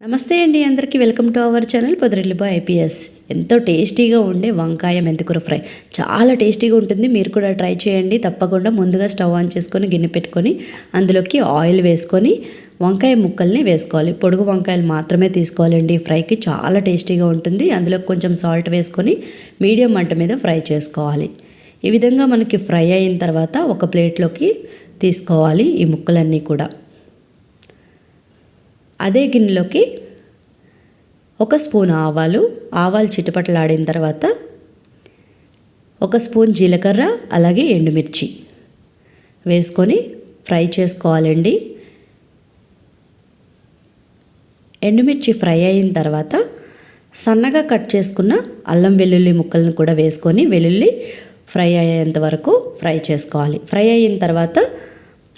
నమస్తే అండి అందరికీ వెల్కమ్ టు అవర్ ఛానల్ పొదరిల్లిబా ఐపీఎస్. ఎంతో టేస్టీగా ఉండే వంకాయ మెంతికూర ఫ్రై. చాలా టేస్టీగా ఉంటుంది మీరు కూడా ట్రై చేయండి. తప్పకుండా ముందుగా స్టవ్ ఆన్ చేసుకొని గిన్నె పెట్టుకొని అందులోకి ఆయిల్ వేసుకొని వంకాయ ముక్కల్ని వేసుకోవాలి. పొడుగు వంకాయలు మాత్రమే తీసుకోవాలండి. ఫ్రైకి చాలా టేస్టీగా ఉంటుంది. అందులో కొంచెం సాల్ట్ వేసుకొని మీడియం మంట మీద ఫ్రై చేసుకోవాలి. ఈ విధంగా మనకి ఫ్రై అయిన తర్వాత ఒక ప్లేట్లోకి తీసుకోవాలి ఈ ముక్కలన్నీ కూడా. అదే గిన్నెలోకి ఒక స్పూన్ ఆవాలు ఆవాలు చిటపటలాడిన తర్వాత ఒక స్పూన్ జీలకర్ర అలాగే ఎండుమిర్చి వేసుకొని ఫ్రై చేసుకోవాలండి. ఎండుమిర్చి ఫ్రై అయిన తర్వాత సన్నగా కట్ చేసుకున్న అల్లం వెల్లుల్లి ముక్కలను కూడా వేసుకొని వెల్లుల్లి ఫ్రై అయ్యేంత వరకు ఫ్రై చేసుకోవాలి. ఫ్రై అయిన తర్వాత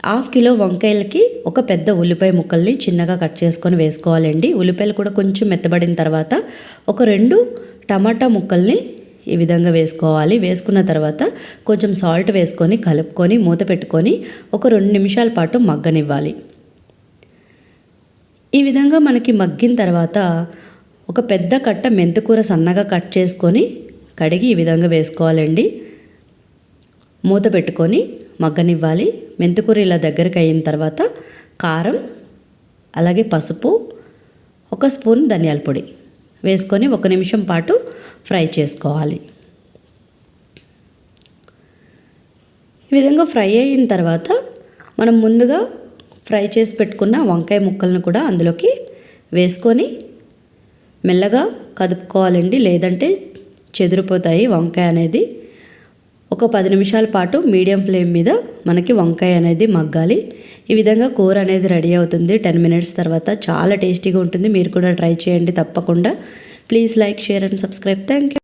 హాఫ్ కిలో వంకాయలకి ఒక పెద్ద ఉల్లిపాయ ముక్కల్ని చిన్నగా కట్ చేసుకొని వేసుకోవాలండి. ఉల్లిపాయలు కూడా కొంచెం మెత్తబడిన తర్వాత ఒక రెండు టమాటా ముక్కల్ని ఈ విధంగా వేసుకోవాలి. వేసుకున్న తర్వాత కొంచెం సాల్ట్ వేసుకొని కలుపుకొని మూత పెట్టుకొని ఒక రెండు నిమిషాల పాటు మగ్గనివ్వాలి. ఈ విధంగా మనకి మగ్గిన తర్వాత ఒక పెద్ద కట్ట మెంతుకూర సన్నగా కట్ చేసుకొని కడిగి ఈ విధంగా వేసుకోవాలండి. మూత పెట్టుకొని మగ్గనివ్వాలి. మెంతికూర ఇలా దగ్గరికి అయిన తర్వాత కారం అలాగే పసుపు ఒక స్పూన్ ధనియాల పొడి వేసుకొని ఒక నిమిషం పాటు ఫ్రై చేసుకోవాలి. ఈ విధంగా ఫ్రై అయిన తర్వాత మనం ముందుగా ఫ్రై చేసి పెట్టుకున్న వంకాయ ముక్కలను కూడా అందులోకి వేసుకొని మెల్లగా కదుపుకోవాలండి. లేదంటే చెదిరిపోతాయి వంకాయ అనేది. ఒక పది నిమిషాల పాటు మీడియం ఫ్లేమ్ మీద మనకి వంకాయ అనేది మగ్గాలి. ఈ విధంగా కూర అనేది రెడీ అవుతుంది. టెన్ మినిట్స్ తర్వాత చాలా టేస్టీగా ఉంటుంది. మీరు కూడా ట్రై చేయండి తప్పకుండా. Please like share and subscribe. Thank you